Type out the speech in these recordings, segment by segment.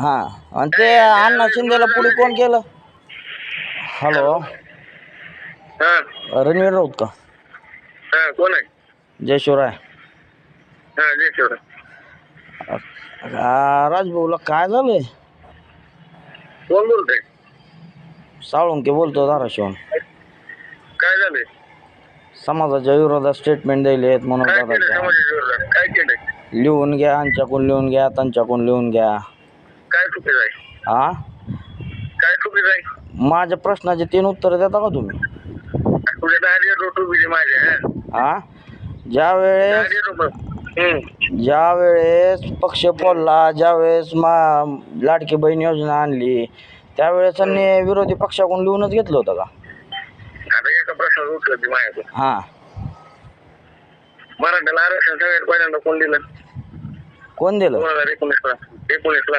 हा आणि ते अण्णा शिंदेला पुढे कोण केलं हॅलो हा. रणवीर राऊत का? हा कोण आहे? जय शिवराय हा जय शिवराय आ, राजभाऊला काय झालंय? कोण बोलतोय? साळुंके बोलतो धाराशिवून काय झालंय? समाजाच्या विरोधात स्टेटमेंट द्यायले आहेत म्हणून काय केलं लिहून घ्या आमच्याकडून लिहून घ्या त्यांच्याकडून लिहून घ्या. काय चुकीचं आहे? हा काय चुकीचं आहे? माझ्या प्रश्नाचे तीन उत्तर देता का तुम्ही? तुझ्या दहा माझ्या हा? हा. ज्या वेळेस दहा रुपये हम्म. ज्या वेळेस पक्ष फोडला ज्या वेळेस मा लाडकी बहीण योजना आणली त्यावेळेस त्यांनी विरोधी पक्षाकडून लिहूनच घेतलं होतं का? आता एका प्रश्नाचं उत्तर दे माझ्याकडून हां. मराठ्याला आरक्षण सगळ्यात पहिल्यांदा कोण दिलं? कोण दिलं? दोन हजार एकोणीसला. एकोणीसला.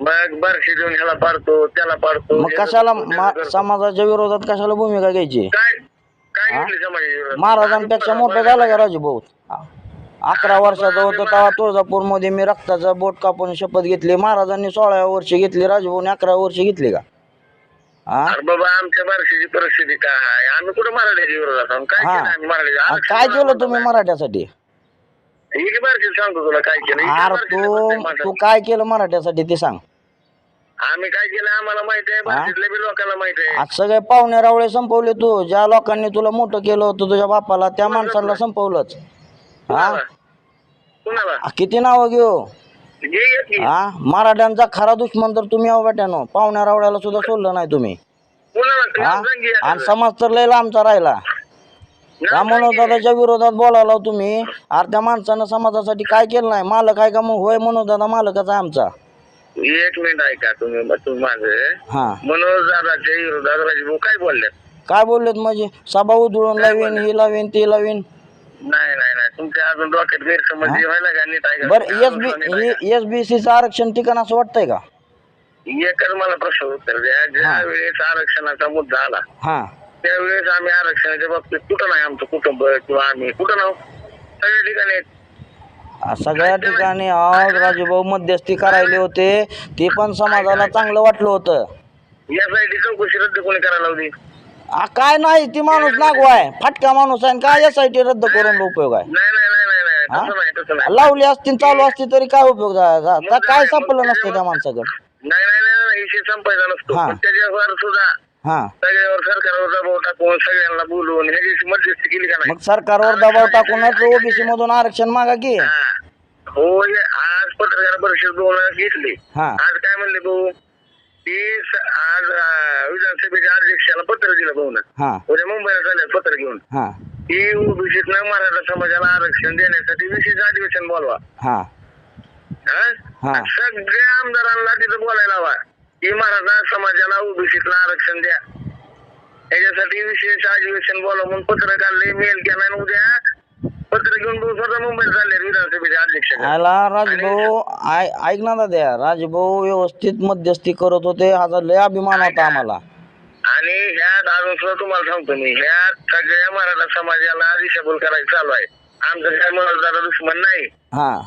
मग बारशी देऊन ह्याला पाडतो त्याला पाडतो मग कशाला मा- समाजाच्या विरोधात कशाला भूमिका घ्यायची? काय काय हा? घेतली समाजाची विरोधात? महाराजांपेक्षा मोठं झालं का राजू भाऊ? अकरा वर्षाचा होतो तेव्हा तुळजापूरमध्ये मी रक्ताचा बोट कापून शपथ घेतली. महाराजांनी सोळाव्या वर्षी घेतली. राजभाऊने अकरा वर्षी घेतली का? हा? अरे बाबा आमच्या बारशीची परिस्थिती काय आहे? आम्ही कुठं मराठ्याच्या विरोधात आहोत? काय हा. केलं आम्ही मराठ्याच्या? आणि आरक्षण काय केलं तुम्ही मराठ्यासाठी. ही बारशी सांगतो तुला काय केलं? ही अरे बारशीची तू प्रत्येक माणसाला. तू काय केलं मराठ्यासाठी ते सांग. आम्ही काय केलं आम्हाला माहिती आहे बी लोकांना माहिती आहे. आज सगळे पाहुणे रावळे संपवले तू. ज्या लोकांनी तुला मोठं केलं होतं तुझ्या बापाला त्या माणसाला संपवलंच. हा? कुणाला? आ, किती नावं घेऊ? घे ये की. हा? मराठ्यांचा खरा दुश्मन तर तुम्ही आहो बेट्यानो. पाहुण्या रावळ्याला सुद्धा सोडलं नाही तुम्ही. कुणाला? हा? नाव सांग की आणि. समाज तर लय लांबचा राहिला. नाव त्या सांग. मनोजदादाच्या विरोधात बोलायला तुम्ही. अरे त्या माणसानं समाजासाठी काय केलं नाही? मालक आहे का मग? होय मनोजदादा मालकच आहे आमचा. एक मिनिट ऐका तुम्ही माझं हा. मनोज दादाच्या विरोधात राजभाऊ काय बोलले काय बोललेत म्हणजे सभा उधळून लावीन ही लावीन ती लावीन. नाही नाही नाही. तुमच्या अजून डोक्यात गैरसमज हा? व्हायला का? नीट ऐका. बर एस. बी एस बी सीचं आरक्षण ठिकाण असं वाटतंय का? एकच मला प्रश्न उत्तर द्या. ज्या. वेळेस आरक्षणाचा मुद्दा आला हा. त्यावेळेस आम्ही आरक्षणाच्या बाबतीत कुठं नाही? आमचं कुटुंब किंवा आम्ही कुठं नाव सगळ्या ठिकाणी सगळ्या ठिकाणी आज राजूभाऊ मध्यस्थी करायले होते. ते पण समाजाला चांगलं वाटलं होतं. यासाठी चौकशी रद्द कोणी करायला लावली? आ, काय नाही ती माणूस नागवाय. फाटका माणूस आहे आणि काय यासाठी रद्द करून उपयोग आहे? नाही नाही नाही नाही नाही? तसं नाही तसं नाही. लावली असती चालू असती तरी काय उपयोग झाला काय सापडलं नसतं त्या माणसाकडे? नाही नाही नाही नाही विषय संपायचा नसतो. हा. पण त्याच्यावर सुद्धा हा. सगळ्यावर सरकारवर दबाव टाकून सगळ्यांना बोलवून ह्याची मध्यस्थी केली का नाही? मग सरकारवर दबाव टाकूनच ओबीसी मधून आरक्षण मागा की. हा. आज पत्रकार परिषद दोन वेळा घेतली. हा. आज काय म्हणले भाऊ? की स- आज अं, विधानसभेच्या अध्यक्षाला पत्र दिलं भाऊ हा. उद्या मुंबईला चालेल पत्र घेऊन. हा. की ओबीसीतनं मराठा समाजाला आरक्षण देण्यासाठी विशेष अधिवेशन बोलवा. हा. हा? हा. सगळ्या आमदारांना तिथं बोलायला हवा. की मराठा समाजाला ओबीसीतलं आरक्षण द्या. याच्यासाठी विशेष अधिवेशन बोलवा म्हणून पत्र काढले मेल केला आणि उद्या पत्र घेऊन स्वतः मुंबईत चालले विधानसभेच्या अध्यक्ष. आला राजभाऊ ऐक ना दाद्या राजभाऊ व्यवस्थित मध्यस्थी करत होते. हा लय अभिमान होता आम्हाला. आणि ह्यात अजून सुद्धा तुम्हाला सांगतो मी ह्यात सगळ्या मराठा समाजाला दिशाभूल करायचं चालू आहे. आमचं काय दादा दुश्मन नाही. हा.